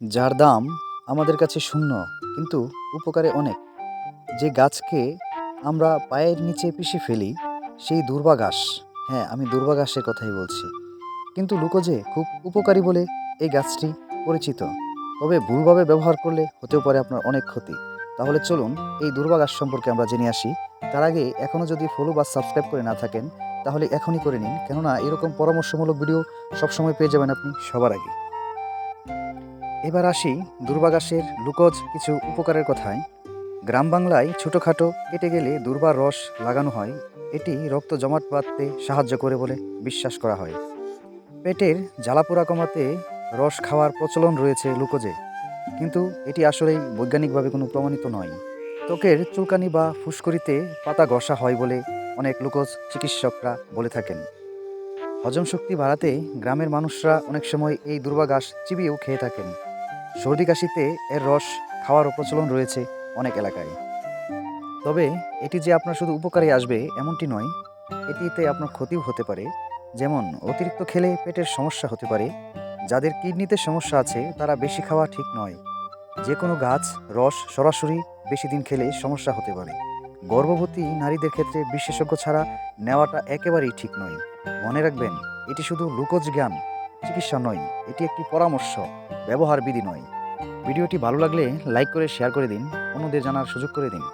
যার দাম আমাদের কাছে শূন্য, কিন্তু উপকারে অনেক। যে গাছকে আমরা পায়ের নিচে পিষে ফেলি, সেই দুর্বা ঘাস হ্যাঁ আমি দুর্বা ঘাসের কথাই বলছি। কিন্তু লুকোজে খুব উপকারী বলে এই গাছটি পরিচিত। তবে ভুলভাবে ব্যবহার করলে হতেও পারে আপনার অনেক ক্ষতি। তাহলে চলুন এই দুর্বা সম্পর্কে আমরা জেনে আসি। তার আগে এখনও যদি ফলো বা সাবস্ক্রাইব করে না থাকেন, তাহলে এখনই করে নিন। কেননা এরকম পরামর্শমূলক ভিডিও সবসময় পেয়ে যাবেন আপনি সবার আগে। এবার আসি দুর্বাঘাসের লুকোজ কিছু উপকারের কথায়। গ্রাম বাংলায় ছোটোখাটো কেটে গেলে দুর্বার রস লাগানো হয়, এটি রক্ত জমাট বাঁধতে সাহায্য করে বলে বিশ্বাস করা হয়। পেটের জ্বালাপোড়া কমাতে রস খাওয়ার প্রচলন রয়েছে লুকোজে, কিন্তু এটি আসলে বৈজ্ঞানিকভাবে কোনো প্রমাণিত নয়। ত্বকের চুলকানি বা ফুসকুড়িতে পাতা ঘষা হয় বলে অনেক লুকোজ চিকিৎসকরা বলে থাকেন। হজম শক্তি বাড়াতে গ্রামের মানুষরা অনেক সময় এই দুর্বা ঘাস চিবিয়েও খেয়ে থাকেন। সর্দি কাশিতে এর রস খাওয়ারও প্রচলন রয়েছে অনেক এলাকায়। তবে এটি যে আপনার শুধু উপকারে আসবে এমনটি নয়, এটিতে আপনার ক্ষতিও হতে পারে। যেমন অতিরিক্ত খেলে পেটের সমস্যা হতে পারে। যাদের কিডনিতে সমস্যা আছে, তারা বেশি খাওয়া ঠিক নয়। যে কোনো গাছ, রস সরাসরি বেশি দিন খেলে সমস্যা হতে পারে। গর্ভবতী নারীদের ক্ষেত্রে বিশেষজ্ঞ ছাড়া নেওয়াটা একেবারেই ঠিক নয়। মনে রাখবেন, এটি শুধু লুকোজ জ্ঞান চিকিৎসা নয়, এটি একটি পরামর্শ ব্যবহার বিধি নয়। ভিডিওটি ভালো লাগলে লাইক করে শেয়ার করে দিন, অন্যদের জানার সুযোগ করে দিন।